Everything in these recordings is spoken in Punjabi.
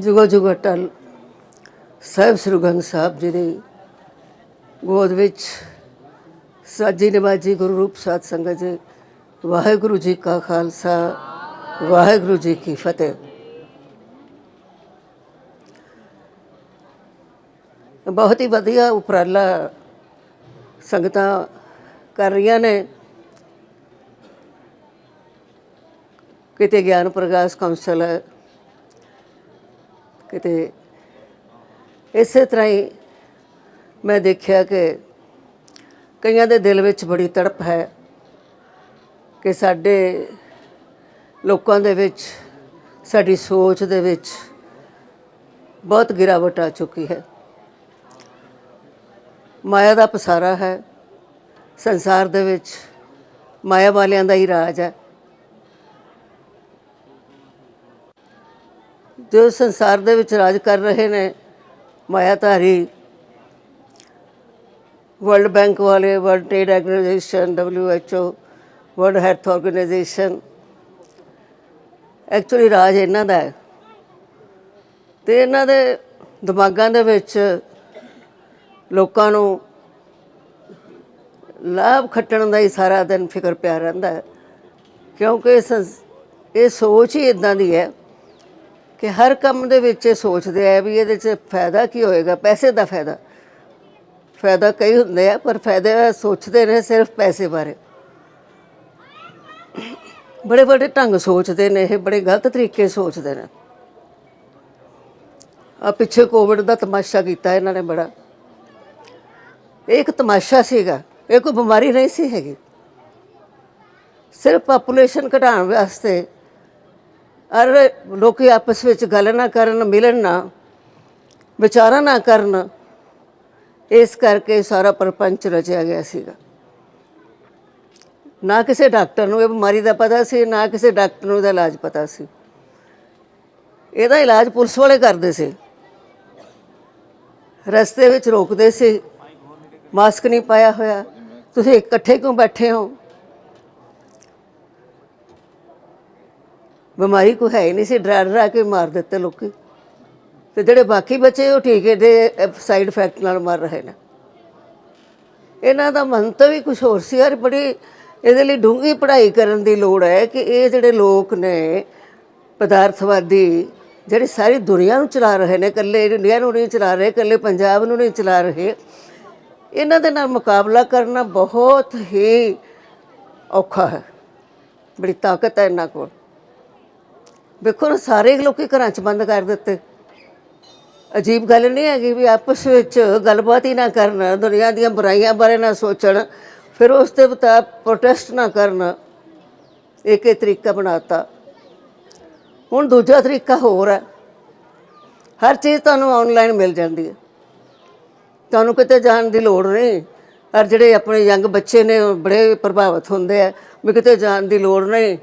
ਜੁਗੋ ਜੁਗੋ ਟਲ ਸਾਹਿਬ ਸ੍ਰੀ ਗੁਰੂ ਗ੍ਰੰਥ ਸਾਹਿਬ ਜੀ ਦੀ ਗੋਦ ਵਿੱਚ ਸਾਜੀ ਨਿਵਾਜੀ ਗੁਰੂ ਰੂਪ ਸਾਧ ਸੰਗਤ ਜੀ, ਵਾਹਿਗੁਰੂ ਜੀ ਕਾ ਖਾਲਸਾ, ਵਾਹਿਗੁਰੂ ਜੀ ਕੀ ਫਤਿਹ। ਬਹੁਤ ਹੀ ਵਧੀਆ ਉਪਰਾਲਾ ਸੰਗਤਾਂ ਕਰ ਰਹੀਆਂ ਨੇ। ਕਿਤੇ ਗਿਆਨ ਪ੍ਰਕਾਸ਼ ਕੌਂਸਲ ਹੈ ਕਿਤੇ ਇਸੇ ਤਰ੍ਹਾਂ ਹੀ ਮੈਂ ਦੇਖਿਆ ਕਿ ਕਈਆਂ ਦੇ ਦਿਲ ਵਿੱਚ ਬੜੀ ਤੜਪ ਹੈ ਕਿ ਸਾਡੇ ਲੋਕਾਂ ਦੇ ਵਿੱਚ, ਸਾਡੀ ਸੋਚ ਦੇ ਵਿੱਚ ਬਹੁਤ ਗਿਰਾਵਟ ਆ ਚੁੱਕੀ ਹੈ। ਮਾਇਆ ਦਾ ਪਸਾਰਾ ਹੈ, ਸੰਸਾਰ ਦੇ ਵਿੱਚ ਮਾਇਆ ਵਾਲਿਆਂ ਦਾ ਹੀ ਰਾਜ ਹੈ। ਜੋ ਸੰਸਾਰ ਦੇ ਵਿੱਚ ਰਾਜ ਕਰ ਰਹੇ ਨੇ, ਮਾਇਆਧਾਰੀ ਵਰਲਡ ਬੈਂਕ ਵਾਲੇ ਵਰਲਡ ਟ੍ਰੇਡ ਆਰਗੇਨਾਈਜੇਸ਼ਨ ਓ ਵਰਲਡ ਹੈਲਥ ਆਰਗੇਨਾਈਜੇਸ਼ਨ ਐਕਚੁਅਲੀ ਰਾਜ ਇਹਨਾਂ ਦਾ ਹੈ। ਤੇ ਇਹਨਾਂ ਦੇ ਦਿਮਾਗਾਂ ਦੇ ਵਿੱਚ ਲੋਕਾਂ ਨੂੰ ਲਾਭ ਖੱਟਣ ਦਾ ਹੀ ਸਾਰਾ ਦਿਨ ਫਿਕਰ ਪਿਆ ਰਹਿੰਦਾ ਹੈ। ਕਿਉਂਕਿ ਸੰਸ- ਇਹ ਸੋਚ ਹੀ ਇਦਾਂ ਦੀ ਹੈ ਕਿ ਹਰ ਕੰਮ ਦੇ ਵਿੱਚ ਇਹ ਸੋਚਦੇ ਆ ਵੀ ਇਹਦੇ 'ਚ ਫਾਇਦਾ ਕੀ ਹੋਏਗਾ, ਪੈਸੇ ਦਾ ਫਾਇਦਾ। ਫਾਇਦਾ ਕਈ ਹੁੰਦੇ ਆ, ਪਰ ਫਾਇਦੇ ਸੋਚਦੇ ਨੇ ਸਿਰਫ ਪੈਸੇ ਬਾਰੇ। ਬੜੇ ਬੜੇ ਢੰਗ ਸੋਚਦੇ ਨੇ ਇਹ, ਬੜੇ ਗਲਤ ਤਰੀਕੇ ਸੋਚਦੇ ਨੇ। ਆ ਪਿੱਛੇ ਕੋਵਿਡ ਦਾ ਤਮਾਸ਼ਾ ਕੀਤਾ ਇਹਨਾਂ ਨੇ ਬੜਾ। ਇਹ ਇੱਕ ਤਮਾਸ਼ਾ ਸੀਗਾ, ਇਹ ਕੋਈ ਬਿਮਾਰੀ ਨਹੀਂ ਸੀ ਹੈਗੀ। ਸਿਰਫ ਪਾਪੂਲੇਸ਼ਨ ਘਟਾਉਣ ਵਾਸਤੇ ਅਰ ਲੋਕੀ ਆਪਸ ਵਿੱਚ ਗੱਲ ਨਾ ਕਰਨ, ਮਿਲਣ ਨਾ, ਵਿਚਾਰਾ ਨਾ ਕਰਨ, ਇਸ ਕਰਕੇ ਸਾਰਾ ਪਰਪੰਚ ਰਚਿਆ ਗਿਆ ਸੀਗਾ। ਨਾ ਕਿਸੇ ਡਾਕਟਰ ਨੂੰ ਇਹ ਬਿਮਾਰੀ ਦਾ ਪਤਾ ਸੀ, ਨਾ ਕਿਸੇ ਡਾਕਟਰ ਨੂੰ ਇਹਦਾ ਇਲਾਜ ਪਤਾ ਸੀ। ਇਹਦਾ ਇਲਾਜ ਪੁਲਿਸ ਵਾਲੇ ਕਰਦੇ ਸੀ। ਰਸਤੇ ਵਿੱਚ ਰੋਕਦੇ ਸੀ। ਮਾਸਕ ਨਹੀਂ ਪਾਇਆ ਹੋਇਆ। ਤੁਸੀਂ ਇਕੱਠੇ ਕਿਉਂ ਬੈਠੇ ਹੋ? ਬਿਮਾਰੀ ਕੋਈ ਹੈ ਹੀ ਨਹੀਂ ਸੀ, ਡਰਾ ਡਰਾ ਕੇ ਮਾਰ ਦਿੱਤੇ ਲੋਕੀ। ਤੇ ਜਿਹੜੇ ਬਾਕੀ ਬੱਚੇ ਉਹ ਟੀਕੇ ਦੇ ਸਾਈਡ ਇਫੈਕਟ ਨਾਲ ਮਰ ਰਹੇ ਨੇ। ਇਹਨਾਂ ਦਾ ਮੰਤਵ ਵੀ ਕੁਝ ਹੋਰ ਸੀ, ਯਾਰ ਬੜੀ ਇਹਦੇ ਲਈ ਡੂੰਘੀ ਪੜ੍ਹਾਈ ਕਰਨ ਦੀ ਲੋੜ ਹੈ ਕਿ ਇਹ ਜਿਹੜੇ ਲੋਕ ਨੇ, ਪਦਾਰਥਵਾਦੀ, ਜਿਹੜੇ ਸਾਰੀ ਦੁਨੀਆ ਨੂੰ ਚਲਾ ਰਹੇ ਨੇ, ਇਕੱਲੇ ਇੰਡੀਆ ਨੂੰ ਨਹੀਂ ਚਲਾ ਰਹੇ, ਇਕੱਲੇ ਪੰਜਾਬ ਨੂੰ ਨਹੀਂ ਚਲਾ ਰਹੇ, ਇਹਨਾਂ ਦੇ ਨਾਲ ਮੁਕਾਬਲਾ ਕਰਨਾ ਬਹੁਤ ਹੀ ਔਖਾ ਹੈ। ਬੜੀ ਤਾਕਤ ਹੈ ਇਹਨਾਂ ਕੋਲ। ਵੇਖੋ ਨਾ, ਸਾਰੇ ਲੋਕੀ ਘਰਾਂ 'ਚ ਬੰਦ ਕਰ ਦਿੱਤੇ। ਅਜੀਬ ਗੱਲ ਨਹੀਂ ਹੈਗੀ ਵੀ ਆਪਸ ਵਿੱਚ ਗੱਲਬਾਤ ਹੀ ਨਾ ਕਰਨ, ਦੁਨੀਆ ਦੀਆਂ ਬੁਰਾਈਆਂ ਬਾਰੇ ਨਾ ਸੋਚਣ, ਫਿਰ ਉਸ ਦੇ ਬਤਾ ਪ੍ਰੋਟੈਸਟ ਨਾ ਕਰਨ। ਇੱਕ ਹੀ ਤਰੀਕਾ ਬਣਾਤਾ। ਹੁਣ ਦੂਜਾ ਤਰੀਕਾ ਹੋਰ ਹੈ। ਹਰ ਚੀਜ਼ ਤੁਹਾਨੂੰ ਆਨਲਾਈਨ ਮਿਲ ਜਾਂਦੀ ਹੈ। ਤੁਹਾਨੂੰ ਕਿਤੇ ਜਾਣ ਦੀ ਲੋੜ ਨਹੀਂ। ਔਰ ਜਿਹੜੇ ਆਪਣੇ ਯੰਗ ਬੱਚੇ ਨੇ, ਉਹ ਬੜੇ ਪ੍ਰਭਾਵਿਤ ਹੁੰਦੇ ਆ। ਵੀ ਕਿਤੇ ਜਾਣ ਦੀ ਲੋੜ ਨਹੀਂ।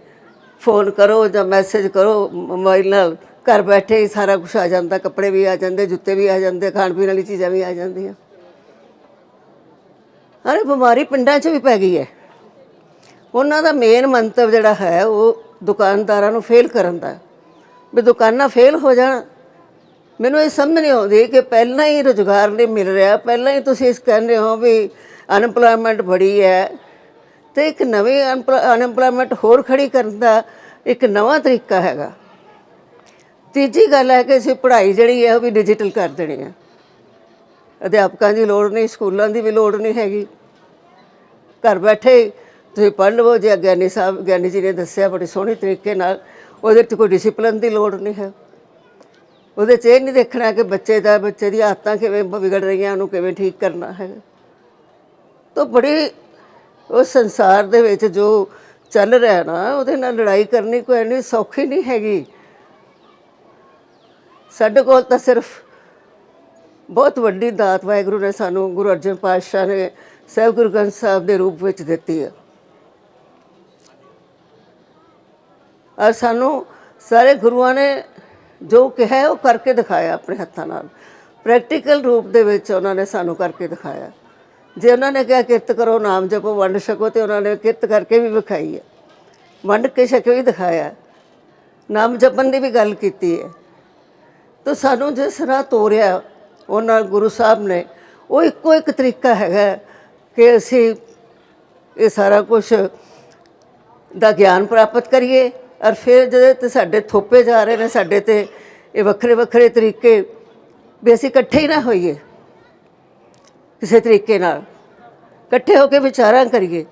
ਫੋਨ ਕਰੋ ਜਾਂ ਮੈਸੇਜ ਕਰੋ ਮੋਬਾਈਲ ਨਾਲ ਘਰ ਬੈਠੇ ਹੀ ਸਾਰਾ ਕੁਝ ਆ ਜਾਂਦਾ, ਕੱਪੜੇ ਵੀ ਆ ਜਾਂਦੇ, ਜੁੱਤੇ ਵੀ ਆ ਜਾਂਦੇ, ਖਾਣ ਪੀਣ ਵਾਲੀ ਚੀਜ਼ਾਂ ਵੀ ਆ ਜਾਂਦੀਆਂ। ਅਰੇ ਬਿਮਾਰੀ ਪਿੰਡਾਂ 'ਚ ਵੀ ਪੈ ਗਈ ਹੈ। ਉਹਨਾਂ ਦਾ ਮੇਨ ਮੰਤਵ ਜਿਹੜਾ ਹੈ, ਉਹ ਦੁਕਾਨਦਾਰਾਂ ਨੂੰ ਫੇਲ ਕਰਨ ਦਾ ਵੀ ਦੁਕਾਨਾਂ ਫੇਲ ਹੋ ਜਾਣ। ਮੈਨੂੰ ਇਹ ਸਮਝ ਨਹੀਂ ਆਉਂਦੀ ਕਿ ਪਹਿਲਾਂ ਹੀ ਰੁਜ਼ਗਾਰ ਨਹੀਂ ਮਿਲ ਰਿਹਾ। ਪਹਿਲਾਂ ਹੀ ਤੁਸੀਂ ਇਸ ਕਹਿੰਦੇ ਹੋ ਵੀ ਅਨਪਲੋਇਮੈਂਟ ਬੜੀ ਹੈ। ਤੇ ਇੱਕ ਨਵੀਂ ਅਨਪਲੋਇਮੈਂਟ ਹੋਰ ਖੜੀ ਕਰਨ ਦਾ ਇੱਕ ਨਵਾਂ ਤਰੀਕਾ ਹੈਗਾ। ਤੀਜੀ ਗੱਲ ਹੈ ਕਿ ਅਸੀਂ ਪੜ੍ਹਾਈ ਜਿਹੜੀ ਹੈ ਉਹ ਵੀ ਡਿਜੀਟਲ ਕਰ ਦੇਣੀ ਹੈ। ਅਧਿਆਪਕਾਂ ਦੀ ਲੋੜ ਨਹੀਂ, ਸਕੂਲਾਂ ਦੀ ਵੀ ਲੋੜ ਨਹੀਂ ਹੈਗੀ। ਘਰ ਬੈਠੇ ਤੁਸੀਂ ਪੜ੍ਹ ਲਵੋ, ਜੇ ਗਿਆਨੀ ਸਾਹਿਬ ਗਿਆਨੀ ਜੀ ਨੇ ਦੱਸਿਆ ਬੜੀ ਸੋਹਣੀ ਤਰੀਕੇ ਨਾਲ, ਉਹਦੇ 'ਚ ਕੋਈ ਡਿਸਪਲਿਨ ਦੀ ਲੋੜ ਨਹੀਂ ਹੈ। ਉਹਦੇ 'ਚ ਇਹ ਨਹੀਂ ਦੇਖਣਾ ਕਿ ਬੱਚੇ ਦਾ, ਬੱਚੇ ਦੀ ਆਦਤਾਂ ਕਿਵੇਂ ਵਿਗੜ ਰਹੀਆਂ, ਉਹਨੂੰ ਕਿਵੇਂ ਠੀਕ ਕਰਨਾ ਹੈ। ਤਾਂ ਬੜੀ ਉਹ ਸੰਸਾਰ ਦੇ ਵਿੱਚ ਜੋ ਚੱਲ ਰਿਹਾ ਨਾ, ਉਹਦੇ ਨਾਲ ਲੜਾਈ ਕਰਨੀ ਕੋਈ ਇੰਨੀ ਸੌਖੀ ਨਹੀਂ ਹੈਗੀ। ਸਾਡੇ ਕੋਲ ਤਾਂ ਸਿਰਫ ਬਹੁਤ ਵੱਡੀ ਦਾਤ ਵਾਹਿਗੁਰੂ ਨੇ ਸਾਨੂੰ ਗੁਰੂ ਅਰਜਨ ਪਾਤਸ਼ਾਹ ਨੇ ਸਹਿਬ ਗੁਰੂ ਗ੍ਰੰਥ ਸਾਹਿਬ ਦੇ ਰੂਪ ਵਿੱਚ ਦਿੱਤੀ ਹੈ ਔਰ ਸਾਨੂੰ ਸਾਰੇ ਗੁਰੂਆਂ ਨੇ ਜੋ ਕਿਹਾ ਉਹ ਕਰਕੇ ਦਿਖਾਇਆ ਆਪਣੇ ਹੱਥਾਂ ਨਾਲ। ਪ੍ਰੈਕਟੀਕਲ ਰੂਪ ਦੇ ਵਿੱਚ ਉਹਨਾਂ ਨੇ ਸਾਨੂੰ ਕਰਕੇ ਦਿਖਾਇਆ। ਜੇ ਉਹਨਾਂ ਨੇ ਕਿਹਾ ਕਿਰਤ ਕਰੋ, ਨਾਮ ਜਪੋ, ਵੰਡ ਛਕੋ, ਤੇ ਉਹਨਾਂ ਨੇ ਕਿਰਤ ਕਰਕੇ ਵੀ ਵਿਖਾਈ ਹੈ। ਵੰਡ ਕੇ ਛਕੇ ਵੀ ਦਿਖਾਇਆ ਨਾਮ ਜਪਣ ਦੀ ਵੀ ਗੱਲ ਕੀਤੀ ਹੈ। ਤਾਂ ਸਾਨੂੰ ਜਿਸ ਰਾਹ ਤੋਰਿਆ ਉਹਨਾਂ ਗੁਰੂ ਸਾਹਿਬ ਨੇ, ਉਹ ਇੱਕੋ ਇੱਕ ਤਰੀਕਾ ਹੈਗਾ ਕਿ ਅਸੀਂ ਇਹ ਸਾਰਾ ਕੁਝ ਦਾ ਗਿਆਨ ਪ੍ਰਾਪਤ ਕਰੀਏ ਔਰ ਫਿਰ ਜਿਹੜੇ ਤੇ ਸਾਡੇ ਥੋਪੇ ਜਾ ਰਹੇ ਨੇ, ਸਾਡੇ ਤੇ ਇਹ ਵੱਖਰੇ ਵੱਖਰੇ ਤਰੀਕੇ ਵੀ ਅਸੀਂ ਇਕੱਠੇ ਹੀ ਨਾ ਹੋਈਏ। ਕਿਸੇ ਤਰੀਕੇ ਨਾਲ। ਇਕੱਠੇ ਹੋ ਕੇ ਵਿਚਾਰਾਂ ਕਰੀਏ।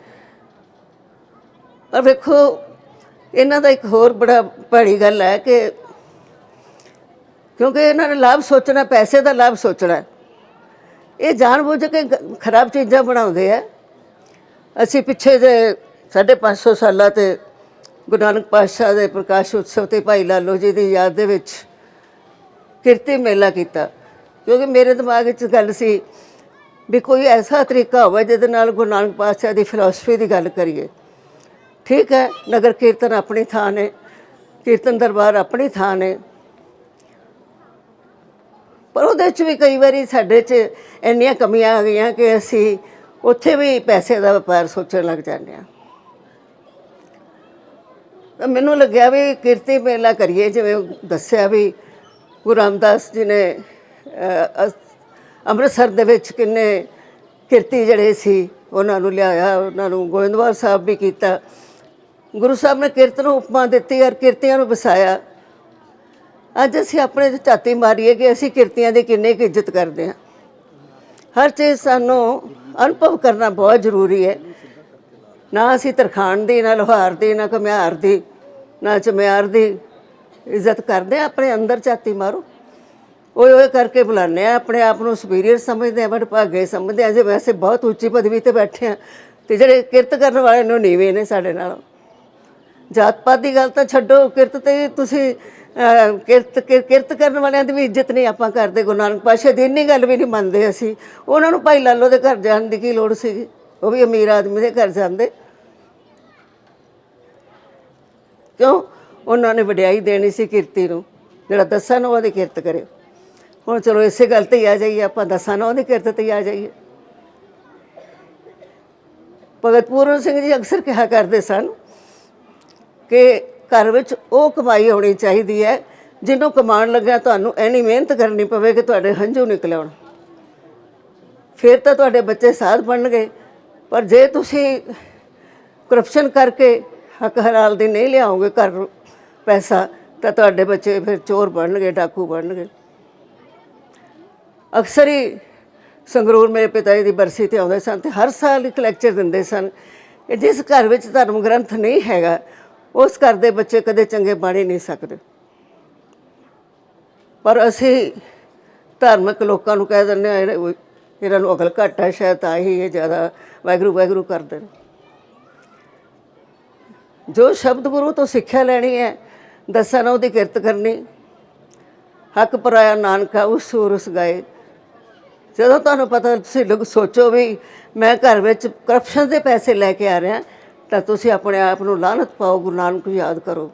ਔਰ ਵੇਖੋ, ਇਹਨਾਂ ਦਾ ਇੱਕ ਹੋਰ ਬੜਾ ਭੈੜੀ ਗੱਲ ਹੈ ਕਿ ਕਿਉਂਕਿ ਇਹਨਾਂ ਨੇ ਲਾਭ ਸੋਚਣਾ, ਪੈਸੇ ਦਾ ਲਾਭ ਸੋਚਣਾ। ਹੈ। ਇਹ ਜਾਣਬੁੱਝ ਕੇ ਖਰਾਬ ਚੀਜ਼ਾਂ ਬਣਾਉਂਦੇ ਆ। ਅਸੀਂ ਪਿੱਛੇ ਜੇ 550 ਸਾਲਾਂ ਤੇ ਗੁਰੂ ਨਾਨਕ ਪਾਤਸ਼ਾਹ ਦੇ ਪ੍ਰਕਾਸ਼ ਉਤਸਵ ਤੇ ਭਾਈ ਲਾਲੋ ਜੀ ਦੀ ਯਾਦ ਦੇ ਵਿੱਚ ਕਿਰਤੀ ਮੇਲਾ ਕੀਤਾ। ਕਿਉਂਕਿ ਮੇਰੇ ਦਿਮਾਗ ਵਿੱਚ ਗੱਲ ਸੀ ਵੀ ਕੋਈ ਐਸਾ ਤਰੀਕਾ ਹੋਵੇ ਜਿਹਦੇ ਨਾਲ ਗੁਰੂ ਨਾਨਕ ਪਾਤਸ਼ਾਹ ਦੀ ਫਿਲਾਸਫੀ ਦੀ ਗੱਲ ਕਰੀਏ। ਠੀਕ ਹੈ, ਨਗਰ ਕੀਰਤਨ ਆਪਣੀ ਥਾਂ ਨੇ, ਕੀਰਤਨ ਦਰਬਾਰ ਆਪਣੀ ਥਾਂ ਨੇ। ਪਰ ਉਹਦੇ 'ਚ ਵੀ ਕਈ ਵਾਰੀ ਸਾਡੇ 'ਚ ਇੰਨੀਆਂ ਕਮੀਆਂ ਆ ਗਈਆਂ ਕਿ ਅਸੀਂ ਉੱਥੇ ਵੀ ਪੈਸੇ ਦਾ ਵਪਾਰ ਸੋਚਣ ਲੱਗ ਜਾਂਦੇ ਹਾਂ। ਤਾਂ ਮੈਨੂੰ ਲੱਗਿਆ ਵੀ ਕੀਰਤੀ ਮੇਲਾ ਕਰੀਏ, ਜਿਵੇਂ ਦੱਸਿਆ ਵੀ ਗੁਰੂ ਰਾਮਦਾਸ ਜੀ ਨੇ ਅੰਮ੍ਰਿਤਸਰ ਦੇ ਵਿੱਚ ਕਿੰਨੇ ਕਿਰਤੀ ਜਿਹੜੇ ਸੀ ਉਹਨਾਂ ਨੂੰ ਲਿਆਇਆ ਉਹਨਾਂ ਨੂੰ ਗੋਇੰਦਵਾਲ ਸਾਹਿਬ ਵੀ ਕੀਤਾ। ਗੁਰੂ ਸਾਹਿਬ ਨੇ ਕਿਰਤ ਨੂੰ ਉਪਮਾ ਦਿੱਤੀ ਔਰ ਕਿਰਤੀਆਂ ਨੂੰ ਵਸਾਇਆ। ਅੱਜ ਅਸੀਂ ਆਪਣੇ ਤੇ ਝਾਤੀ ਮਾਰੀਏ ਕਿ ਅਸੀਂ ਕਿਰਤੀਆਂ ਦੀ ਕਿੰਨੀ ਕੁ ਇੱਜ਼ਤ ਕਰਦੇ ਹਾਂ। ਹਰ ਚੀਜ਼ ਸਾਨੂੰ ਅਨੁਭਵ ਕਰਨਾ ਬਹੁਤ ਜ਼ਰੂਰੀ ਹੈ। ਨਾ ਅਸੀਂ ਤਰਖਾਣ ਦੀ ਨਾ ਲੋਹਾਰ ਦੀ ਨਾ ਘੁਮਿਆਰ ਦੀ ਨਾ ਚਮਿਆਰ ਦੀ ਇੱਜ਼ਤ ਕਰਦੇ ਹਾਂ, ਆਪਣੇ ਅੰਦਰ ਝਾਤੀ ਮਾਰੋ। ਓਏ ਓਏ ਕਰਕੇ ਬੁਲਾਉਂਦੇ ਆ, ਆਪਣੇ ਆਪ ਨੂੰ ਸੁਪੀਰੀਅਰ ਸਮਝਦੇ ਆ, ਬਟ ਭਾਗੇ ਸਮਝਦੇ ਆ ਜੇ ਵੈਸੇ ਬਹੁਤ ਉੱਚੀ ਪਦਵੀ ਤੇ ਬੈਠੇ ਆ। ਤੇ ਜਿਹੜੇ ਕਿਰਤ ਕਰਨ ਵਾਲੇ ਨੂੰ ਨੀਵੇਂ ਨੇ ਸਾਡੇ ਨਾਲ। ਜਾਤ ਪਾਤ ਦੀ ਗੱਲ ਤਾਂ ਛੱਡੋ, ਕਿਰਤ ਤੇ ਤੁਸੀਂ ਕਿਰਤ ਕਿਰ- ਕਿਰਤ ਕਰਨ ਵਾਲਿਆਂ ਦੀ ਵੀ ਇੱਜ਼ਤ ਨਹੀਂ ਆਪਾਂ ਕਰਦੇ, ਗੁਰੂ ਨਾਨਕ ਪਾਤਸ਼ਾਹ ਦੀ ਇੰਨੀ ਗੱਲ ਵੀ ਨਹੀਂ ਮੰਨਦੇ ਅਸੀਂ। ਉਹਨਾਂ ਨੂੰ ਭਾਈ ਲਾਲੋ ਦੇ ਘਰ ਜਾਣ ਦੀ ਕੀ ਲੋੜ ਸੀਗੀ? ਉਹ ਵੀ ਅਮੀਰ ਆਦਮੀ ਦੇ ਘਰ ਜਾਂਦੇ। ਕਿਉਂ? ਉਹਨਾਂ ਨੇ ਵਡਿਆਈ ਦੇਣੀ ਸੀ ਕਿਰਤੀ ਨੂੰ। ਜਿਹੜਾ ਦੱਸਣ ਨੂੰ ਉਹਦੀ ਕਿਰਤ ਕਰੇ ਹੁਣ ਚਲੋ ਇਸੇ ਗੱਲ ਤੇ ਹੀ ਆ ਜਾਈਏ, ਆਪਾਂ ਦਸਾਂ ਨਾ ਉਹਦੀ ਕਿਰਤ ਤੇ ਆ ਜਾਈਏ। ਭਗਤ ਪੂਰਨ ਸਿੰਘ ਜੀ ਅਕਸਰ ਕਿਹਾ ਕਰਦੇ ਸਨ ਕਿ ਘਰ ਵਿੱਚ ਉਹ ਕਮਾਈ ਹੋਣੀ ਚਾਹੀਦੀ ਹੈ, ਜਿਹਨੂੰ ਕਮਾਉਣ ਲੱਗਿਆ ਤੁਹਾਨੂੰ ਐਨੀ ਮਿਹਨਤ ਕਰਨੀ ਪਵੇ ਕਿ ਤੁਹਾਡੇ ਹੰਝੂ ਨਿਕਲ ਆਉਣ। ਫਿਰ ਤਾਂ ਤੁਹਾਡੇ ਬੱਚੇ ਸਾਧ ਬਣਨਗੇ, ਪਰ ਜੇ ਤੁਸੀਂ ਕਰਪਸ਼ਨ ਕਰਕੇ ਹੱਕ ਹਲਾਲ ਦੀ ਨਹੀਂ ਲਿਆਓਗੇ ਘਰ ਪੈਸਾ, ਤਾਂ ਤੁਹਾਡੇ ਬੱਚੇ ਫਿਰ ਚੋਰ ਬਣਨਗੇ, ਡਾਕੂ ਬਣਨਗੇ। ਅਕਸਰ ਹੀ ਸੰਗਰੂਰ ਮੇਰੇ ਪਿਤਾ ਜੀ ਦੀ ਬਰਸੀ ਤੇ ਆਉਂਦੇ ਸਨ ਤੇ ਹਰ ਸਾਲ ਇੱਕ ਲੈਕਚਰ ਦਿੰਦੇ ਸਨ ਕਿ ਜਿਸ ਘਰ ਵਿੱਚ ਧਰਮ ਗ੍ਰੰਥ ਨਹੀਂ ਹੈਗਾ, ਉਸ ਘਰ ਦੇ ਬੱਚੇ ਕਦੇ ਚੰਗੇ ਬਣ ਹੀ ਨਹੀਂ ਸਕਦੇ। ਪਰ ਅਸੀਂ ਧਾਰਮਿਕ ਲੋਕਾਂ ਨੂੰ ਕਹਿ ਦਿੰਦੇ ਆ ਇਹਨਾਂ ਨੂੰ ਅਕਲ ਘੱਟ ਹੈ ਸ਼ਾਇਦ ਤਾਂ ਹੀ ਇਹ ਜ਼ਿਆਦਾ ਵਾਹਿਗੁਰੂ ਵਾਹਿਗੁਰੂ ਕਰਦੇ ਨੇ। ਜੋ ਸ਼ਬਦ ਗੁਰੂ ਤੋਂ ਸਿੱਖਿਆ ਲੈਣੀ ਹੈ, ਦਸਾਂ ਉਹਦੀ ਕਿਰਤ ਕਰਨੀ। ਹੱਕ ਪਰਾਇਆ ਨਾਨਕਾ, ਉਸ ਸੂਰ ਉਸ ਜਦੋਂ ਤੁਹਾਨੂੰ ਪਤਾ ਤੁਸੀਂ ਲੋਕ ਸੋਚੋ ਵੀ ਮੈਂ ਘਰ ਵਿੱਚ ਕਰਪਸ਼ਨ ਦੇ ਪੈਸੇ ਲੈ ਕੇ ਆ ਰਿਹਾ, ਤਾਂ ਤੁਸੀਂ ਆਪਣੇ ਆਪ ਨੂੰ ਲਾਨਤ ਪਾਓ, ਗੁਰੂ ਨਾਨਕ ਨੂੰ ਯਾਦ ਕਰੋ।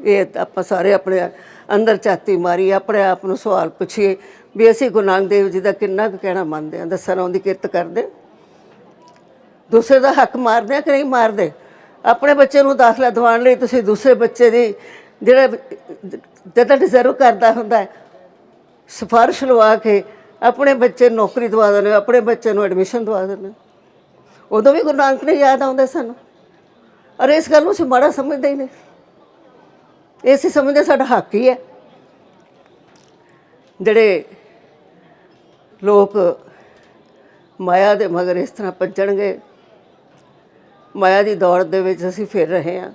ਇਹ ਆਪਾਂ ਸਾਰੇ ਆਪਣੇ ਅੰਦਰ ਝਾਤੀ ਮਾਰੀ, ਆਪਣੇ ਆਪ ਨੂੰ ਸਵਾਲ ਪੁੱਛੀਏ ਵੀ ਅਸੀਂ ਗੁਰੂ ਨਾਨਕ ਦੇਵ ਜੀ ਦਾ ਕਿੰਨਾ ਕੁ ਕਹਿਣਾ ਮੰਨਦੇ ਹਾਂ, ਦੱਸਣ ਉਹਦੀ ਕਿਰਤ ਕਰਦੇ। ਦੂਸਰੇ ਦਾ ਹੱਕ ਮਾਰਦੇ ਆ ਕਿ ਨਹੀਂ ਮਾਰਦੇ? ਆਪਣੇ ਬੱਚੇ ਨੂੰ ਦਾਖਲਾ ਦਿਵਾਉਣ ਲਈ ਤੁਸੀਂ ਦੂਸਰੇ ਬੱਚੇ ਦੀ ਜਿਹੜਾ ਜਿੱਦਾਂ ਡਿਜ਼ਰਵ ਕਰਦਾ ਹੁੰਦਾ ਸਿਫਾਰਿਸ਼ ਲਵਾ ਕੇ ਆਪਣੇ ਬੱਚੇ ਨੂੰ ਨੌਕਰੀ ਦਵਾ ਦਿੰਦੇ ਆਪਣੇ ਬੱਚੇ ਨੂੰ ਐਡਮਿਸ਼ਨ ਦਵਾ ਦਿੰਦੇ ਉਦੋਂ ਵੀ ਗੁਰੂ ਨਾਨਕ ਨੇ ਯਾਦ ਆਉਂਦੇ ਸਾਨੂੰ। ਔਰ ਇਸ ਗੱਲ ਨੂੰ ਅਸੀਂ ਮਾੜਾ ਸਮਝਦੇ ਹੀ ਨਹੀਂ। ਇਹ ਅਸੀਂ ਸਮਝਦੇ ਸਾਡਾ ਹੱਕ ਹੀ ਹੈ। ਜਿਹੜੇ ਲੋਕ ਮਾਇਆ ਦੇ ਮਗਰ ਇਸ ਤਰ੍ਹਾਂ ਭੱਜਣਗੇ, ਮਾਇਆ ਦੀ ਦੌੜ ਦੇ ਵਿੱਚ ਅਸੀਂ ਫਿਰ ਰਹੇ ਹਾਂ।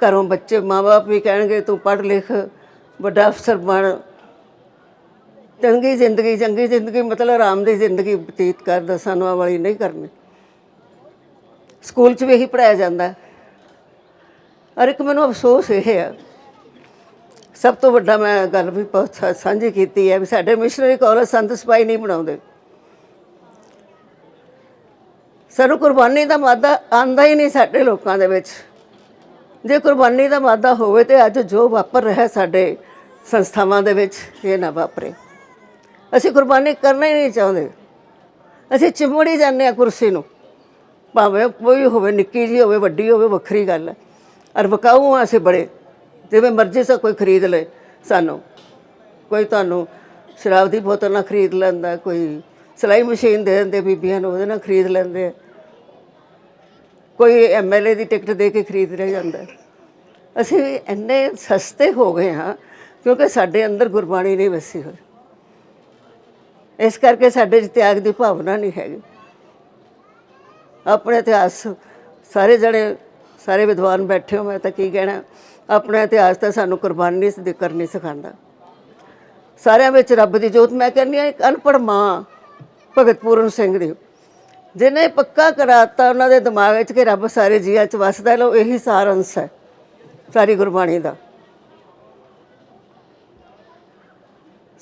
ਘਰੋਂ ਬੱਚੇ ਮਾਪੇ ਵੀ ਕਹਿਣਗੇ, ਤੂੰ ਪੜ੍ਹ ਲਿਖ, ਵੱਡਾ ਅਫਸਰ ਬਣ ਚੰਗੀ ਜ਼ਿੰਦਗੀ ਚੰਗੀ ਜ਼ਿੰਦਗੀ ਮਤਲਬ ਆਰਾਮ ਦੀ ਜ਼ਿੰਦਗੀ ਬਤੀਤ ਕਰ ਦਸਾਂ ਨੂੰ ਵਾਲੀ ਨਹੀਂ ਕਰਨੀ। ਸਕੂਲ 'ਚ ਵੀ ਇਹੀ ਪੜਾਇਆ ਜਾਂਦਾ। ਹੈ। ਔਰ ਇੱਕ ਮੈਨੂੰ ਅਫਸੋਸ ਇਹ ਆ, ਸਭ ਤੋਂ ਵੱਡਾ ਮੈਂ ਗੱਲ ਵੀ ਬਹੁਤ ਸਾਂਝੀ ਕੀਤੀ ਹੈ ਵੀ ਸਾਡੇ ਮਿਸ਼ਨਰੀ ਕਾਲਜ ਸੰਤ ਸਿਪਾਹੀ ਨਹੀਂ ਬਣਾਉਂਦੇ। ਸਾਨੂੰ ਕੁਰਬਾਨੀ ਦਾ ਮਾਦਾ ਆਂਦਾ ਹੀ ਨਹੀਂ ਸਾਡੇ ਲੋਕਾਂ ਦੇ ਵਿੱਚ। ਜੇ ਕੁਰਬਾਨੀ ਦਾ ਮਾਦਾ ਹੋਵੇ ਤੇ ਅੱਜ ਜੋ ਵਾਪਰ ਰਿਹਾ ਸਾਡੇ ਸੰਸਥਾਵਾਂ ਦੇ ਵਿੱਚ, ਇਹ ਨਾ ਵਾਪਰੇ। ਅਸੀਂ ਕੁਰਬਾਨੀ ਕਰਨਾ ਹੀ ਨਹੀਂ ਚਾਹੁੰਦੇ। ਅਸੀਂ ਚਿਮੜੀ ਜਾਂਦੇ ਆ ਕੁਰਸੀ ਨੂੰ। ਭਾਵੇਂ ਕੋਈ ਹੋਵੇ, ਨਿੱਕੀ ਜੀ ਹੋਵੇ, ਵੱਡੀ ਹੋਵੇ, ਵੱਖਰੀ ਗੱਲ ਹੈ। ਔਰ ਵਕਾਊ ਹਾਂ ਅਸੀਂ ਬੜੇ। ਜਿਵੇਂ ਮਰਜ਼ੀ ਸਾ ਕੋਈ ਖਰੀਦ ਲਏ ਸਾਨੂੰ। ਕੋਈ ਤੁਹਾਨੂੰ ਸ਼ਰਾਬ ਦੀ ਬੋਤਲ ਨਾਲ ਖਰੀਦ ਲੈਂਦਾ, ਕੋਈ ਸਿਲਾਈ ਮਸ਼ੀਨ ਦੇ ਦਿੰਦੇ ਬੀਬੀਆਂ ਨੂੰ, ਉਹਦੇ ਨਾਲ ਖਰੀਦ ਲੈਂਦੇ ਆ। ਕੋਈ ਐਮਐਲਏ ਦੀ ਟਿਕਟ ਦੇ ਕੇ ਖਰੀਦ ਰਿਹਾ ਜਾਂਦਾ ਅਸੀਂ ਇੰਨੇ ਸਸਤੇ ਹੋ ਗਏ ਹਾਂ, ਕਿਉਂਕਿ ਸਾਡੇ ਅੰਦਰ ਗੁਰਬਾਣੀ ਨਹੀਂ ਵਸੀ ਹੋਈ। ਇਸ ਕਰਕੇ ਸਾਡੇ 'ਚ ਤਿਆਗ ਦੀ ਭਾਵਨਾ ਨਹੀਂ ਹੈਗੀ। ਆਪਣੇ ਇਤਿਹਾਸ, ਸਾਰੇ ਜਣੇ, ਸਾਰੇ ਵਿਦਵਾਨ ਬੈਠੇ ਹੋ, ਮੈਂ ਤਾਂ ਕੀ ਕਹਿਣਾ, ਆਪਣਾ ਇਤਿਹਾਸ ਤਾਂ ਸਾਨੂੰ ਕੁਰਬਾਨੀ ਸ- ਕਰਨੀ ਸਿਖਾਉਂਦਾ। ਸਾਰਿਆਂ ਵਿੱਚ ਰੱਬ ਦੀ ਜੋਤ, ਮੈਂ ਕਹਿੰਦੀ ਹਾਂ, ਇੱਕ ਅਨਪੜ੍ਹ ਮਾਂ, ਭਗਤ ਪੂਰਨ ਸਿੰਘ ਦੀ, ਜਿਹਨੇ ਪੱਕਾ ਕਰਾਤਾ ਉਹਨਾਂ ਦੇ ਦਿਮਾਗ ਵਿੱਚ ਕਿ ਰੱਬ ਸਾਰੇ ਜੀਆਂ 'ਚ ਵਸਦਾ ਲੋ ਇਹੀ ਸਾਰ ਅੰਸ਼ ਹੈ, ਸਾਰੀ ਗੁਰਬਾਣੀ ਦਾ।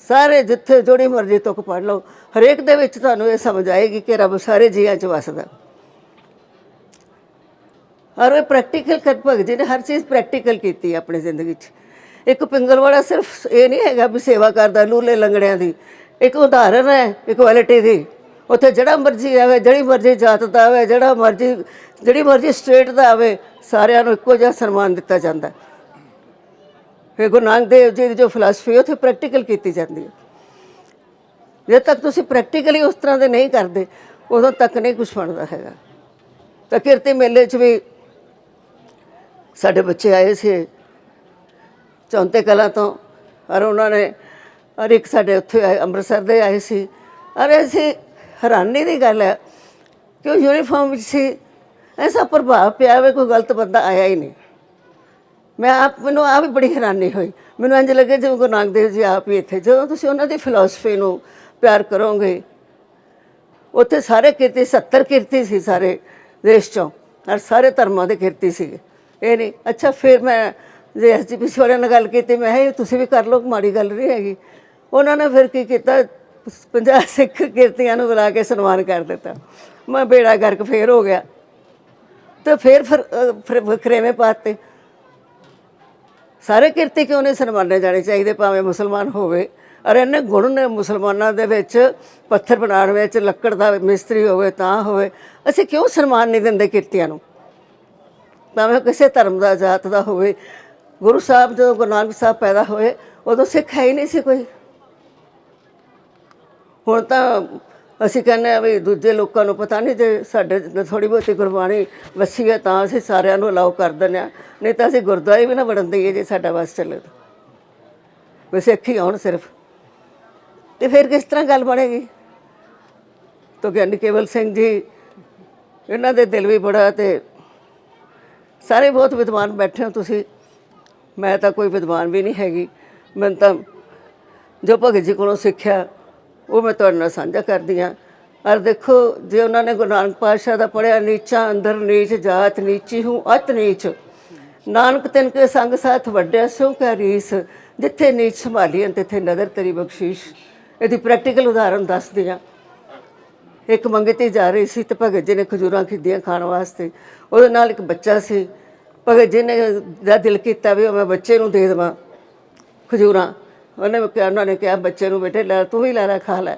ਸਾਰੇ ਜਿੱਥੇ ਜਿਹੜੀ ਮਰਜ਼ੀ ਤੁਕ ਪੜ ਲਓ। ਹਰੇਕ ਦੇ ਵਿੱਚ ਤੁਹਾਨੂੰ ਇਹ ਸਮਝ ਆਏਗੀ ਕਿ ਰੱਬ ਸਾਰੇ ਜੀਆਂ 'ਚ ਵਸਦਾ। ਔਰ ਇਹ ਪ੍ਰੈਕਟੀਕਲ ਕਰ ਭਗਤ ਜੀ ਹਰ ਚੀਜ਼ ਪ੍ਰੈਕਟੀਕਲ ਕੀਤੀ ਹੈ ਆਪਣੀ ਜ਼ਿੰਦਗੀ 'ਚ। ਇੱਕ ਪਿੰਗਲਵਾੜਾ ਸਿਰਫ ਇਹ ਨਹੀਂ ਹੈਗਾ ਵੀ ਸੇਵਾ ਕਰਦਾ, ਲੂਲੇ ਲੰਗੜਿਆਂ ਦੀ। ਇੱਕ ਉਦਾਹਰਨ ਹੈ ਇਕੁਐਲਿਟੀ ਦੀ। ਉੱਥੇ ਜਿਹੜਾ ਮਰਜ਼ੀ ਆਵੇ, ਜਿਹੜੀ ਮਰਜ਼ੀ ਜਾਤ ਦਾ ਆਵੇ, ਜਿਹੜਾ ਮਰਜ਼ੀ ਜਿਹੜੀ ਮਰਜ਼ੀ ਸਟੇਟ ਦਾ ਆਵੇ, ਸਾਰਿਆਂ ਨੂੰ ਇੱਕੋ ਜਿਹਾ ਸਨਮਾਨ ਦਿੱਤਾ ਜਾਂਦਾ। ਹੈ ਫਿਰ ਗੁਰੂ ਨਾਨਕ ਦੇਵ ਜੀ ਦੀ ਜੋ ਫਿਲਾਸਫੀ ਉੱਥੇ ਪ੍ਰੈਕਟੀਕਲ ਕੀਤੀ ਜਾਂਦੀ ਹੈ। ਜਦ ਤੱਕ ਤੁਸੀਂ ਪ੍ਰੈਕਟੀਕਲੀ ਉਸ ਤਰ੍ਹਾਂ ਦੇ ਨਹੀਂ ਕਰਦੇ, ਉਦੋਂ ਤੱਕ ਨਹੀਂ ਕੁਝ ਬਣਦਾ ਹੈਗਾ। ਤਾਂ ਕਿਰਤੀ ਮੇਲੇ 'ਚ ਵੀ ਸਾਡੇ ਬੱਚੇ ਆਏ ਸੀ, ਚੌਂਤੇ ਕਲਾ ਤੋਂ, ਔਰ ਉਹਨਾਂ ਨੇ, ਔਰ ਇੱਕ ਸਾਡੇ ਉੱਥੇ ਆਏ, ਅੰਮ੍ਰਿਤਸਰ ਦੇ ਆਏ ਸੀ। ਔਰ ਅਸੀਂ ਹੈਰਾਨੀ ਦੀ ਗੱਲ ਹੈ ਕਿ ਉਹ ਯੂਨੀਫਾਰਮ ਵਿੱਚ ਸੀ। ਐਸਾ ਪ੍ਰਭਾਵ ਪਿਆ ਵੇ ਕੋਈ ਗਲਤ ਬੰਦਾ ਆਇਆ ਹੀ ਨਹੀਂ। ਮੈਂ ਆਪ ਮੈਨੂੰ ਆਪ ਹੀ ਬੜੀ ਹੈਰਾਨੀ ਹੋਈ। ਮੈਨੂੰ ਇੰਝ ਲੱਗੇ ਜਿਵੇਂ ਗੁਰੂ ਨਾਨਕ ਦੇਵ ਜੀ ਆਪ ਹੀ ਇੱਥੇ। ਜਦੋਂ ਤੁਸੀਂ ਉਹਨਾਂ ਦੀ ਫਿਲਾਸਫੀ ਨੂੰ ਪਿਆਰ ਕਰੋਗੇ ਉੱਥੇ ਸਾਰੇ ਕੀਰਤੀ 70 ਕੀਰਤੀ ਸੀ ਸਾਰੇ ਦੇਸ਼ ਚੋਂ। ਔਰ ਸਾਰੇ ਧਰਮਾਂ ਦੇ ਕੀਰਤੀ ਸੀਗੇ। ਇਹ ਨਹੀਂ ਅੱਛਾ ਫਿਰ ਮੈਂ ਜੇ ਐਸਜੀਪੀਸੀ ਵਾਲਿਆਂ ਨਾਲ ਗੱਲ ਕੀਤੀ ਮੈਂ ਕਿਹਾ ਇਹ ਤੁਸੀਂ ਵੀ ਕਰ ਲਓ ਮਾੜੀ ਗੱਲ ਨਹੀਂ ਹੈਗੀ। ਉਹਨਾਂ ਨੇ ਫਿਰ ਕੀ ਕੀਤਾ? 50 ਸਿੱਖ ਕੀਰਤੀਆਂ ਨੂੰ ਬੁਲਾ ਕੇ ਸਨਮਾਨ ਕਰ ਦਿੱਤਾ। ਮੈਂ ਬੇੜਾ ਗਰਕ ਫੇਰ ਹੋ ਗਿਆ। ਤੇ ਫਿਰ ਫਿਰ ਅਹ, ਫਿਰ ਵਖਰੇਵੇਂ ਪਾਤੇ ਸਾਰੇ ਕਿਰਤੀ ਕਿਉਂ ਨਹੀਂ ਸਨਮਾਨੇ ਜਾਣੇ ਚਾਹੀਦੇ ਭਾਵੇਂ ਮੁਸਲਮਾਨ ਹੋਵੇ? ਔਰ ਇਹਨੇ ਗੁਣ ਨੇ ਮੁਸਲਮਾਨਾਂ ਦੇ ਵਿੱਚ, ਪੱਥਰ ਬਣਾਉਣ ਵਿੱਚ, ਲੱਕੜ ਦਾ ਮਿਸਤਰੀ ਹੋਵੇ, ਤਾਂ ਹੋਵੇ। ਅਸੀਂ ਕਿਉਂ ਸਨਮਾਨ ਨਹੀਂ ਦਿੰਦੇ ਕਿਰਤੀਆਂ ਨੂੰ? ਭਾਵੇਂ ਉਹ ਕਿਸੇ ਧਰਮ ਦਾ, ਜਾਤ ਦਾ ਹੋਵੇ। ਗੁਰੂ ਸਾਹਿਬ ਜਦੋਂ ਗੁਰੂ ਨਾਨਕ ਸਾਹਿਬ ਪੈਦਾ ਹੋਏ, ਉਦੋਂ ਸਿੱਖ ਹੈ ਹੀ ਨਹੀਂ ਸੀ ਕੋਈ। ਹੁਣ ਤਾਂ ਅਸੀਂ ਕਹਿੰਦੇ ਆ ਵੀ ਦੂਜੇ ਲੋਕਾਂ ਨੂੰ ਪਤਾ ਨਹੀਂ ਜੇ ਸਾਡੇ ਥੋੜੀ ਬਹੁਤੀ ਗੁਰਬਾਣੀ ਵਸੀ ਹੈ ਤਾਂ ਅਸੀਂ ਸਾਰਿਆਂ ਨੂੰ ਅਲਾਉ ਕਰ ਦਿੰਦੇ ਹਾਂ। ਨਹੀਂ ਤਾਂ ਅਸੀਂ ਗੁਰਦੁਆਰੇ ਵੀ ਨਾ ਵੜਨ ਦਈਏ ਜੇ ਸਾਡਾ ਵਸ ਚੱਲੇ ਤਾਂ। ਵੀ ਸਿੱਖ ਹੀ ਆਉਣ ਸਿਰਫ। ਤੇ ਫਿਰ ਕਿਸ ਤਰ੍ਹਾਂ ਗੱਲ ਬਣੇਗੀ? ਤੋ ਗਿਆਨੀ ਕੇਵਲ ਸਿੰਘ ਜੀ, ਇਹਨਾਂ ਦੇ ਦਿਲ ਵੀ ਬੜਾ ਤੇ ਸਾਰੇ ਬਹੁਤ ਵਿਦਵਾਨ ਬੈਠੇ ਹੋ ਤੁਸੀਂ। ਮੈਂ ਤਾਂ ਕੋਈ ਵਿਦਵਾਨ ਵੀ ਨਹੀਂ ਹੈਗੀ। ਮੈਂ ਤਾਂ ਜੋ ਭਗਤ ਜੀ ਕੋਲੋਂ ਸਿੱਖਿਆ ਉਹ ਮੈਂ ਤੁਹਾਡੇ ਨਾਲ ਸਾਂਝਾ ਕਰਦੀ ਹਾਂ। ਔਰ ਦੇਖੋ, ਜੇ ਉਹਨਾਂ ਨੇ ਗੁਰੂ ਨਾਨਕ ਪਾਤਸ਼ਾਹ ਦਾ ਪੜਿਆ ਨੀਚਾ ਅੰਦਰ ਨੀਚ, ਜਾਤ ਨੀਚੀ ਹੂੰ, ਅਤ ਨੀਚ। ਨਾਨਕ ਤਿਨ ਕੇ ਸੰਗ ਸਾਥ ਵੱਡਿਆ, ਸੋ ਕਾ ਰੀਸ। ਜਿੱਥੇ ਨੀਚ ਸੰਭਾਲੀਆਂ ਤਿੱਥੇ ਨਦਰ ਤੇਰੀ ਬਖਸ਼ੀਸ਼। ਇਹਦੀ ਪ੍ਰੈਕਟੀਕਲ ਉਦਾਹਰਨ ਦੱਸਦੀ ਹਾਂ। ਇੱਕ ਮੰਗਤੀ ਜਾ ਰਹੀ ਸੀ ਤੇ ਭਗਤ ਜੀ ਨੇ ਖਜੂਰਾਂ ਖਿੱਦੀਆਂ ਖਾਣ ਵਾਸਤੇ। ਉਹਦੇ ਨਾਲ ਇੱਕ ਬੱਚਾ ਸੀ। ਭਗਤ ਜੀ ਨੇ ਦਾ ਦਿਲ ਕੀਤਾ ਵੀ ਉਹ ਮੈਂ ਬੱਚੇ ਨੂੰ ਦੇ ਦੇਵਾਂ ਖਜੂਰਾਂ। ਉਹਨੇ ਕਿਹਾ, ਉਹਨਾਂ ਨੇ ਕਿਹਾ, ਬੱਚੇ ਨੂੰ ਬੇਟੇ ਲੈ, ਤੂੰ ਵੀ ਲੈ ਲੈ, ਖਾ ਲੈ।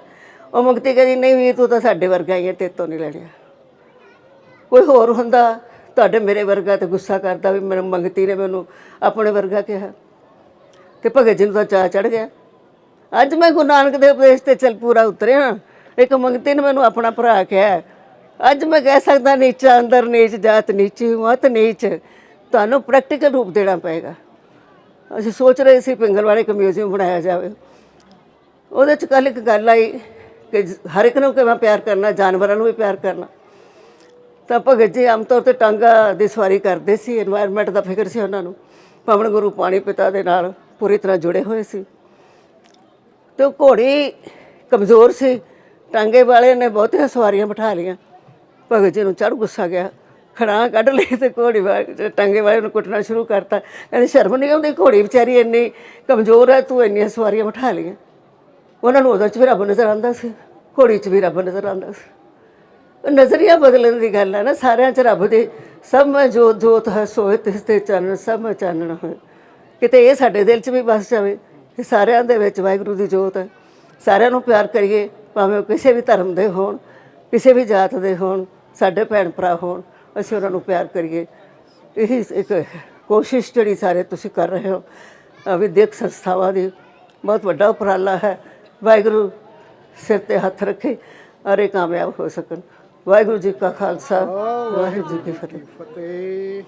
ਉਹ ਮੰਗਤੀ ਕਹਿੰਦੀ, ਨਹੀਂ ਵੀ ਤੂੰ ਤਾਂ ਸਾਡੇ ਵਰਗਾ ਹੀ ਹੈ ਤੇ ਤੋਂ ਨਹੀਂ ਲੈਣੀਆਂ ਕੋਈ ਹੋਰ ਹੁੰਦਾ, ਤੁਹਾਡੇ ਮੇਰੇ ਵਰਗਾ ਤੇ ਗੁੱਸਾ ਕਰਦਾ ਵੀ ਮੈਨੂੰ ਮੰਗਤੀ ਨੇ ਮੈਨੂੰ ਆਪਣੇ ਵਰਗਾ ਕਿਹਾ। ਤੇ ਭਗਤ ਜੀ ਨੂੰ ਤਾਂ ਚਾਹ ਚੜ ਗਿਆ। ਅੱਜ ਮੈਂ ਗੁਰੂ ਨਾਨਕ ਦੇ ਉਪਦੇਸ਼ ਤੇ ਚੱਲ ਪੂਰਾ ਉਤਰਿਆ। ਇੱਕ ਮੰਗਤੀ ਨੇ ਮੈਨੂੰ ਆਪਣਾ ਭਰਾ ਕਿਹਾ। ਅੱਜ ਮੈਂ ਕਹਿ ਸਕਦਾ, ਨੀਚਾ ਅੰਦਰ, ਨੀਚ ਜਾਤ, ਨੀਚੀ ਮਤ, ਨੀਚ। ਤੁਹਾਨੂੰ ਪ੍ਰੈਕਟੀਕਲ ਰੂਪ ਦੇਣਾ ਪਏਗਾ। ਅਸੀਂ ਸੋਚ ਰਹੇ ਸੀ ਪਿੰਗਲਵਾੜੇ ਇੱਕ ਮਿਊਜ਼ੀਅਮ ਬਣਾਇਆ ਜਾਵੇ। ਉਹਦੇ 'ਚ ਕੱਲ ਇੱਕ ਗੱਲ ਆਈ ਕਿ ਹਰ ਇੱਕ ਨੂੰ ਕਿਵੇਂ ਪਿਆਰ ਕਰਨਾ, ਜਾਨਵਰਾਂ ਨੂੰ ਵੀ ਪਿਆਰ ਕਰਨਾ। ਤਾਂ ਭਗਤ ਜੀ ਆਮ ਤੌਰ ਤੇ ਟਾਂਗਾ ਦੀ ਸਵਾਰੀ ਕਰਦੇ ਸੀ এনवायरमेंट ਦਾ ਫਿਕਰ ਸੀ ਉਹਨਾਂ ਨੂੰ। ਪਵਨ ਗੁਰੂ ਪਾਣੀ ਪਿਤਾ ਦੇ ਨਾਲ ਪੂਰੀ ਤਰ੍ਹਾਂ ਜੁੜੇ ਹੋਏ ਸੀ। ਤੇ ਉਹ ਘੋੜੀ ਕਮਜ਼ੋਰ ਸੀ, ਟਾਂਗੇ ਵਾਲੇ ਨੇ ਬਹੁਤੀਆਂ ਸਵਾਰੀਆਂ ਬਿਠਾ ਲਈਆਂ। ਭਗਤ ਜੀ ਨੂੰ ਚੜ ਗੁੱਸਾ ਗਿਆ। ਖੜਾ ਕੱਢ ਲਈ ਤੇ ਘੋੜੀ ਵਾਲੇ, ਟਾਂਗੇ ਵਾਲੇ ਨੂੰ ਕੁੱਟਣਾ ਸ਼ੁਰੂ ਕਰਤਾ। ਕਹਿੰਦੇ, ਸ਼ਰਮ ਨਹੀਂ ਆਉਂਦੀ, ਘੋੜੀ ਵਿਚਾਰੀ ਇੰਨੀ ਕਮਜ਼ੋਰ ਹੈ, ਤੂੰ ਇੰਨੀਆਂ ਸਵਾਰੀਆਂ ਬਿਠਾ ਲਈਆਂ। ਉਹਨਾਂ ਨੂੰ ਉਹਦੇ ਚ ਵੀ ਰੱਬ ਨਜ਼ਰ ਆਉਂਦਾ ਸੀ, ਘੋੜੀ ਚ ਵੀ ਰੱਬ ਨਜ਼ਰ ਆਉਂਦਾ ਸੀ। ਉਹ ਨਜ਼ਰੀਆ ਬਦਲਣ ਦੀ ਗੱਲ ਹੈ ਨਾ, ਸਾਰਿਆਂ ਚ ਰੱਬ ਦੇ ਸਭ ਮੈਂ ਜੋਤ ਜੋਤ ਹੈ ਸੋਏ ਤਿਸ ਤੇ ਚਾਨਣ ਸਭ ਮੈਂ ਚਾਨਣ ਹੋਏ। ਕਿਤੇ ਇਹ ਸਾਡੇ ਦਿਲ ਚ ਵੀ ਵਸ ਜਾਵੇ ਕਿ ਸਾਰਿਆਂ ਦੇ ਵਿੱਚ ਵਾਹਿਗੁਰੂ ਦੀ ਜੋਤ ਹੈ। ਸਾਰਿਆਂ ਨੂੰ ਪਿਆਰ ਕਰੀਏ, ਭਾਵੇਂ ਉਹ ਕਿਸੇ ਵੀ ਧਰਮ ਦੇ ਹੋਣ, ਕਿਸੇ ਵੀ ਜਾਤ ਦੇ ਹੋਣ, ਸਾਡੇ ਭੈਣ ਭਰਾ ਹੋਣ। ਅਸੀਂ ਉਹਨਾਂ ਨੂੰ ਪਿਆਰ ਕਰੀਏ। ਇਹੀ ਇੱਕ ਕੋਸ਼ਿਸ਼ ਜਿਹੜੀ ਸਾਰੇ ਤੁਸੀਂ ਕਰ ਰਹੇ ਹੋ ਅ, ਵਿਦਿਅਕ ਸੰਸਥਾਵਾਂ ਦੀ ਬਹੁਤ ਵੱਡਾ ਉਪਰਾਲਾ ਹੈ। ਵਾਹਿਗੁਰੂ ਸਿਰ ਤੇ ਹੱਥ ਰੱਖੇ ਅਰੇ ਕਾਮਯਾਬ ਹੋ ਸਕਣ। ਵਾਹਿਗੁਰੂ ਜੀ ਕਾ ਖਾਲਸਾ ਵਾਹਿਗੁਰੂ ਜੀ ਕੀ ਫਤਿਹ। ਫਤਿਹ।